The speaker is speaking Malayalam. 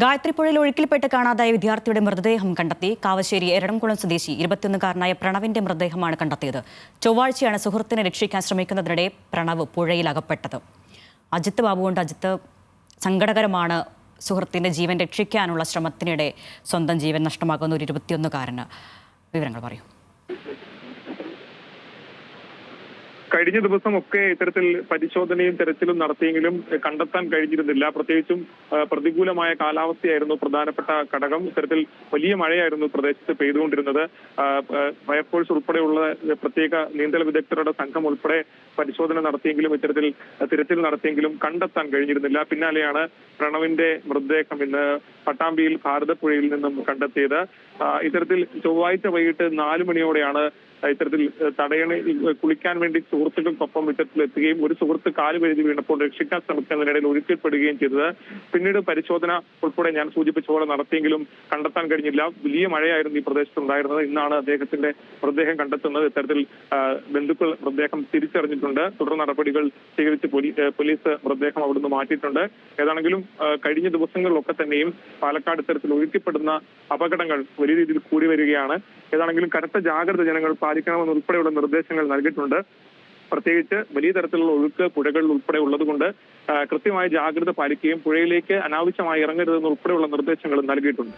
ഗായത്രിപ്പുഴയിൽ ഒഴുക്കിൽപ്പെട്ട് കാണാതായ വിദ്യാർത്ഥിയുടെ മൃതദേഹം കണ്ടെത്തി കാവശ്ശേരി എരടംകുളം സ്വദേശി ഇരുപത്തിയൊന്നുകാരനായ പ്രണവിന്റെ മൃതദേഹമാണ് കണ്ടെത്തിയത്. ചൊവ്വാഴ്ചയാണ് സുഹൃത്തിനെ രക്ഷിക്കാൻ ശ്രമിക്കുന്നതിനിടെ പ്രണവ് പുഴയിൽ അകപ്പെട്ടത് അജിത്ത് ബാബുകൊണ്ട് അജിത്ത് സങ്കടകരമാണ് സുഹൃത്തിന്റെ ജീവൻ രക്ഷിക്കാനുള്ള ശ്രമത്തിനിടെ സ്വന്തം ജീവൻ നഷ്ടമാകുന്ന ഒരു ഇരുപത്തിയൊന്നുകാരന് വിവരങ്ങൾ പറയൂ. കഴിഞ്ഞ ദിവസമൊക്കെ ഇത്തരത്തിൽ പരിശോധനയും തെരച്ചിലും നടത്തിയെങ്കിലും കണ്ടെത്താൻ കഴിഞ്ഞിരുന്നില്ല. പ്രത്യേകിച്ചും പ്രതികൂലമായ കാലാവസ്ഥയായിരുന്നു പ്രധാനപ്പെട്ട ഘടകം. ഇത്തരത്തിൽ വലിയ മഴയായിരുന്നു പ്രദേശത്ത് പെയ്തുകൊണ്ടിരുന്നത്. ഫയർഫോഴ്സ് ഉൾപ്പെടെയുള്ള പ്രത്യേക നീന്തൽ വിദഗ്ധരുടെ സംഘം ഉൾപ്പെടെ പരിശോധന നടത്തിയെങ്കിലും ഇത്തരത്തിൽ തിരച്ചിൽ നടത്തിയെങ്കിലും കണ്ടെത്താൻ കഴിഞ്ഞിരുന്നില്ല. പിന്നാലെയാണ് പ്രണവിന്റെ മൃതദേഹം ഇന്ന് പട്ടാമ്പിയിൽ ഭാരതപ്പുഴയിൽ നിന്നും കണ്ടെത്തിയത്. ഇത്തരത്തിൽ ചൊവ്വാഴ്ച വൈകിട്ട് നാലു മണിയോടെയാണ് ഇത്തരത്തിൽ തടയണ കുളിക്കാൻ വേണ്ടി സുഹൃത്തുക്കൾക്കൊപ്പം ഇത്തരത്തിൽ എത്തുകയും ഒരു സുഹൃത്ത് കാൽ വഴുതി വീണപ്പോൾ രക്ഷിക്കാൻ ശ്രമിക്കുന്നതിനിടയിൽ ഒഴുക്കിൽപ്പെടുകയും ചെയ്തത്. പിന്നീട് പരിശോധന ഉൾപ്പെടെ ഞാൻ സൂചിപ്പിച്ച പോലെ നടത്തിയെങ്കിലും കണ്ടെത്താൻ കഴിഞ്ഞില്ല. വലിയ മഴയായിരുന്നു ഈ പ്രദേശത്ത് ഉണ്ടായിരുന്നത് ഇന്നാണ് അദ്ദേഹത്തിന്റെ മൃതദേഹം കണ്ടെത്തുന്നത്. ഇത്തരത്തിൽ ബന്ധുക്കൾ മൃതദേഹം തിരിച്ചറിഞ്ഞിട്ടുണ്ട്. തുടർ നടപടികൾ സ്വീകരിച്ച് പോലീസ് മൃതദേഹം അവിടുന്ന് മാറ്റിയിട്ടുണ്ട്. ഏതാണെങ്കിലും കഴിഞ്ഞ ദിവസങ്ങളിലൊക്കെ തന്നെയും പാലക്കാട് ഇത്തരത്തിൽ ഒഴുക്കിപ്പെടുന്ന അപകടങ്ങൾ വലിയ രീതിയിൽ കൂടി വരികയാണ്. ഏതാണെങ്കിലും കനത്ത ജാഗ്രത ജനങ്ങൾ പാലിക്കണമെന്ന് ഉൾപ്പെടെയുള്ള നിർദ്ദേശങ്ങൾ നൽകിയിട്ടുണ്ട്. പ്രത്യേകിച്ച് വലിയ തരത്തിലുള്ള ഒഴുക്ക് പുഴകളിൽ ഉൾപ്പെടെ ഉള്ളതുകൊണ്ട് കൃത്യമായ ജാഗ്രത പാലിക്കുകയും പുഴയിലേക്ക് അനാവശ്യമായി ഇറങ്ങരുതെന്ന് ഉൾപ്പെടെയുള്ള നിർദ്ദേശങ്ങൾ നൽകിയിട്ടുണ്ട്.